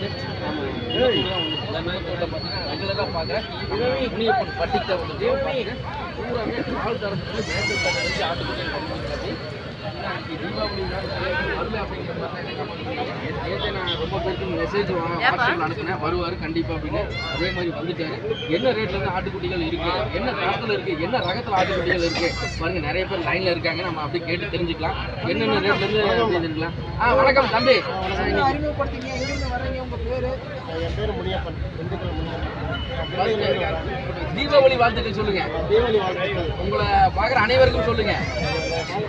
எல்லாமே ரெகுலராக பார்க்குறேன் முனியப்பன் பால் தரத்துக்கு தீபாவளி வரல அப்படிங்கிற மாதிரி நேற்று நான் ரொம்ப பேருக்கு மெசேஜ் வாட்ஸ்அப்பில் அனுப்பினேன் வருவார் கண்டிப்பாக அப்படின்னு அதே மாதிரி வந்துட்டாரு என்ன ரேட்ல இருந்து ஆட்டுக்குட்டிகள் இருக்கு என்ன தரத்தில் இருக்கு என்ன ரகத்தில் ஆட்டுக்குட்டிகள் இருக்கு பாருங்க நிறைய பேர் லைன்ல இருக்காங்க நம்ம அப்படியே கேட்டு தெரிஞ்சுக்கலாம் என்னென்ன ரேட்ல இருந்து தெரிஞ்சுக்கலாம் ஆ வணக்கம். தம்பி அறிமுகப்படுத்திங்க எங்கிருந்து வர்றீங்க உங்க பேரு? என் பேர் முனியப்பன். திண்டுக்கல் முனியப்பன். தீபாவளி வாழ்த்துக்கள் சொல்லுங்க. தீபாவளி வாழ்த்துக்கள். உங்களை பார்க்குற அனைவருக்கும் சொல்லுங்க.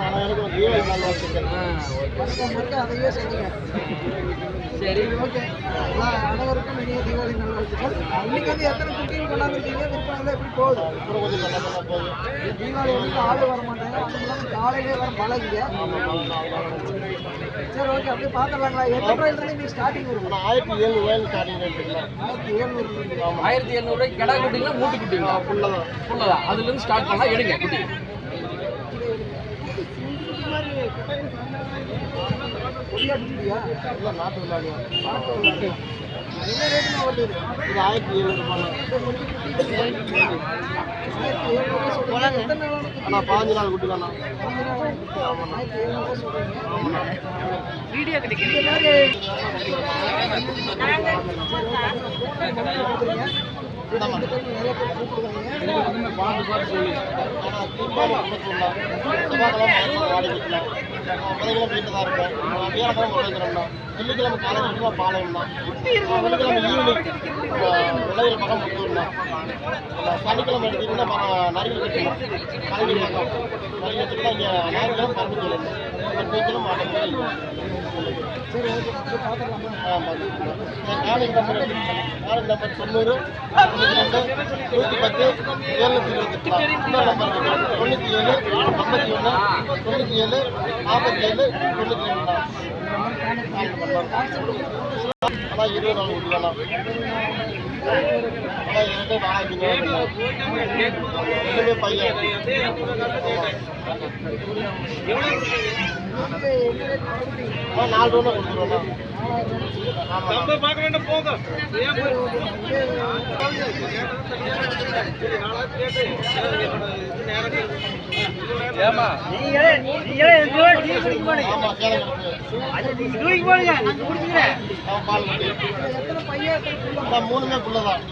அனைவருக்கும் தீபாவளி மறக்க அதையே செய்யுங்க சரி. ஓகே. அனைவருக்கும் இனிய தீபாவளி நல்வாழ்த்துக்கள். இன்னைக்கு வந்து எத்தனை கொண்டாந்துருக்கீங்க? எப்படி போகுது. தீபாவளி வந்து ஆள் வர மாட்டாங்க. காலையிலே வர பழகுங்க சரி ஓகே அப்படியே பார்த்துடலாங்களா? எத்தனை ரூபாயிலிருந்து நீங்கள் ஸ்டார்டிங் வரும்? ஆயிரத்தி ஏழு ரூபாயில் ஸ்டார்டிங் ரேட் இல்லை ஆயிரத்தி ஏழ்நூறு ஆயிரத்தி எழுநூறுவாய்க்கு கிடா குட்டிங்களா மூட்டு குட்டிங்களா? ஃபுல்லாக ஃபுல்லதா அதுல இருந்து ஸ்டார்ட் பண்ணலாம் எடுங்க குட்டி. இல்லை நாட்டு விளையாட்டு. என்ன ரேட்டுமா வருது இது? ஆயிரத்தி ஏழு ரூபாய் ஆயிரத்தி ஏழ்நூறு சொல்றீங்க. எத்தனை நாளான குட்டி? ஆனால் பாஞ்சு நாள் குட்டி வீடியோ கிடைக்குது வெள்ளிக்கிழமை பாளையம் தான் வெள்ளிக்கிழமை ஈவினிங் பக்கம் சனிக்கிழமை எடுத்தீங்கன்னா ம- நரிகள் கட்டணும் கல்வி நரிகள் கட்டினா இங்கே ஞாயிற்றுக்கிழமை பரமத்தி இல்லை மாட்டோம் இல்லை சரி நம்பர் தொண்ணூறு தொண்ணூற்றி நூற்றி பத்து ஏழ்நூற்றி இருபத்தெட்டு இன்னொரு நம்பர் தொண்ணூற்றி ஏழு ஐம்பத்தி ஒன்று தொண்ணூற்றி ஏழு நாற்பத்தி ஏழு தொண்ணூற்றி ரெண்டு அதான் இருபது நாள் வேணாம் இரண்டு ரெண்டுமே பையன் நாலு ரூபா கொடுத்துருவோண்ணா ஆமாம் ஏமா ஆமாம் சேலம் இருக்கு அவன் பால் குட்டி எத்தனை பையன் எத்தனை புள்ள? அதான் மூணுமே புள்ளதான்